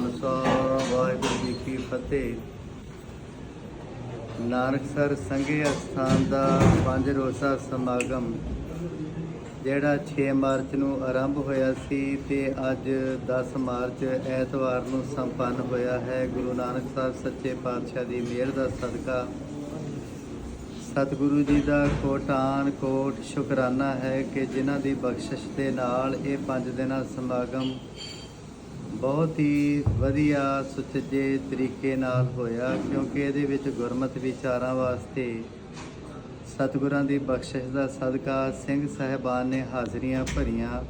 ਖਾਲਸਾ, ਵਾਹਿਗੁਰੂ ਜੀ ਕੀ ਫਤਿਹ। ਨਾਨਕਸਰ ਸੰਘੇ ਅਸਥਾਨ ਦਾ ਪੰਜ ਰੋਜ਼ਾ ਸਮਾਗਮ, ਜਿਹੜਾ 6 ਮਾਰਚ ਨੂੰ ਆਰੰਭ ਹੋਇਆ ਸੀ ਤੇ ਅੱਜ 10 ਮਾਰਚ ਐਤਵਾਰ ਨੂੰ ਸੰਪੰਨ ਹੋਇਆ ਹੈ। ਗੁਰੂ ਨਾਨਕ ਸਾਹਿਬ ਸੱਚੇ ਪਾਤਸ਼ਾਹ ਦੀ ਮਿਹਰ ਦਾ ਸਦਕਾ। ਸਤਿਗੁਰੂ ਜੀ ਦਾ ਕੋਟਾਨ ਕੋਟ ਸ਼ੁਕਰਾਨਾ ਹੈ ਕਿ ਜਿਨ੍ਹਾਂ ਦੀ ਬਖਸ਼ਿਸ਼ ਦੇ ਨਾਲ ਇਹ ਪੰਜ ਦਿਨਾਂ ਸਮਾਗਮ ਬਹੁਤ ਹੀ ਵਧੀਆ, ਸੁਚੱਜੇ ਤਰੀਕੇ ਨਾਲ ਹੋਇਆ, ਕਿਉਂਕਿ ਇਹਦੇ ਵਿੱਚ ਗੁਰਮਤਿ ਵਿਚਾਰਾਂ ਵਾਸਤੇ ਸਤਿਗੁਰਾਂ ਦੀ ਬਖਸ਼ਿਸ਼ ਦਾ ਸਦਕਾ ਸਿੰਘ ਸਹਿਬਾਨ ਨੇ ਹਾਜ਼ਰੀਆਂ ਭਰੀਆਂ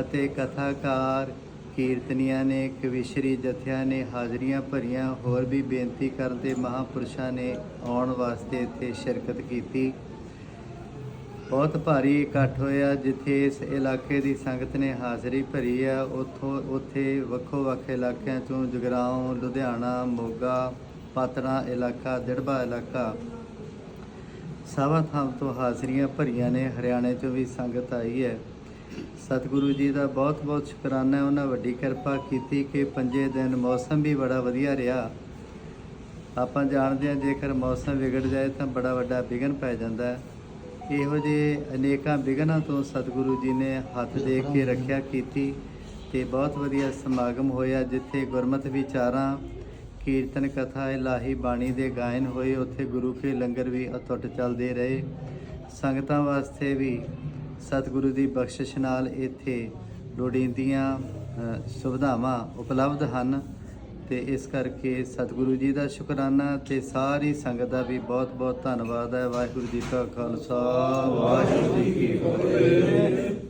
ਅਤੇ ਕਥਾਕਾਰ ਕੀਰਤਨੀਆਂ ਨੇ, ਕਵਿਸ਼ਰੀ ਜਥਿਆਂ ਨੇ ਹਾਜ਼ਰੀਆਂ ਭਰੀਆਂ। ਹੋਰ ਵੀ ਬੇਨਤੀ ਕਰਨ ਤੇ ਮਹਾਪੁਰਸ਼ਾਂ ਨੇ ਆਉਣ ਵਾਸਤੇ ਇੱਥੇ ਸ਼ਿਰਕਤ ਕੀਤੀ। ਬਹੁਤ ਭਾਰੀ ਇਕੱਠ ਹੋਇਆ ਜਿੱਥੇ ਇਸ ਇਲਾਕੇ ਦੀ ਸੰਗਤ ਨੇ ਹਾਜ਼ਰੀ ਭਰੀ ਹੈ ਉੱਥੋਂ, ਉੱਥੇ ਵੱਖੋ ਵੱਖ ਇਲਾਕਿਆਂ ਚੋਂ ਜਗਰਾਉਂ, ਲੁਧਿਆਣਾ, ਮੋਗਾ ਪਾਤੜਾ ਇਲਾਕਾ ਦਿੜਬਾ ਇਲਾਕਾ ਸਭਾ ਥਾਂ ਤੋਂ ਹਾਜ਼ਰੀਆਂ ਭਰੀਆਂ ਨੇ। ਹਰਿਆਣੇ ਚੋਂ ਵੀ ਸੰਗਤ ਆਈ ਹੈ। ਸਤਿਗੁਰੂ ਜੀ ਦਾ ਬਹੁਤ ਬਹੁਤ ਸ਼ੁਕਰਾਨਾ ਹੈ। ਉਹਨਾਂ ਵੱਡੀ ਕਿਰਪਾ ਕੀਤੀ ਕਿ ਪੰਜੇ ਦਿਨ ਮੌਸਮ ਵੀ ਬੜਾ ਵਧੀਆ ਰਿਹਾ। ਆਪਾਂ ਜਾਣਦੇ ਹਾਂ ਜੇਕਰ ਮੌਸਮ ਵਿਗੜ ਜਾਏ ਤਾਂ ਬੜਾ ਵੱਡਾ ਵਿਘਨ ਪੈ ਜਾਂਦਾ ਹੈ। ਇਹੋ ਜਿਹੇ ਅਨੇਕਾਂ ਵਿਘਨਾਂ ਤੋਂ ਸਤਿਗੁਰੂ ਜੀ ਨੇ ਹੱਥ ਦੇ ਕੇ ਰੱਖਿਆ, ਕੀਤੀ ਤੇ ਬਹੁਤ ਵਧੀਆ ਸਮਾਗਮ ਹੋਇਆ, ਜਿੱਥੇ ਗੁਰਮਤਿ ਵਿਚਾਰਾਂ, ਕੀਰਤਨ ਕਥਾ, ਇਲਾਹੀ ਬਾਣੀ ਦੇ ਗਾਇਨ ਹੋਏ। ਉੱਥੇ ਗੁਰੂ ਕੇ ਲੰਗਰ ਵੀ ਅਟੁੱਟ ਚੱਲਦੇ ਰਹੇ। ਸੰਗਤਾਂ ਵਾਸਤੇ ਵੀ ਸਤਿਗੁਰੂ ਦੀ ਬਖਸ਼ਿਸ਼ ਨਾਲ ਇੱਥੇ ਲੋੜੀਂਦੀਆਂ ਸੁਵਿਧਾਵਾਂ ਉਪਲਬਧ ਹਨ। ਤੇ ਇਸ ਕਰਕੇ ਸਤਿਗੁਰੂ ਜੀ ਦਾ ਸ਼ੁਕਰਾਨਾ ਤੇ ਸਾਰੀ ਸੰਗਤ ਦਾ ਵੀ ਬਹੁਤ ਬਹੁਤ ਧੰਨਵਾਦ ਹੈ। ਵਾਹਿਗੁਰੂ ਜੀ ਕਾ ਖਾਲਸਾ। ਵਾਹਿਗੁਰੂ ਜੀ ਕੀ ਫਤਿਹ।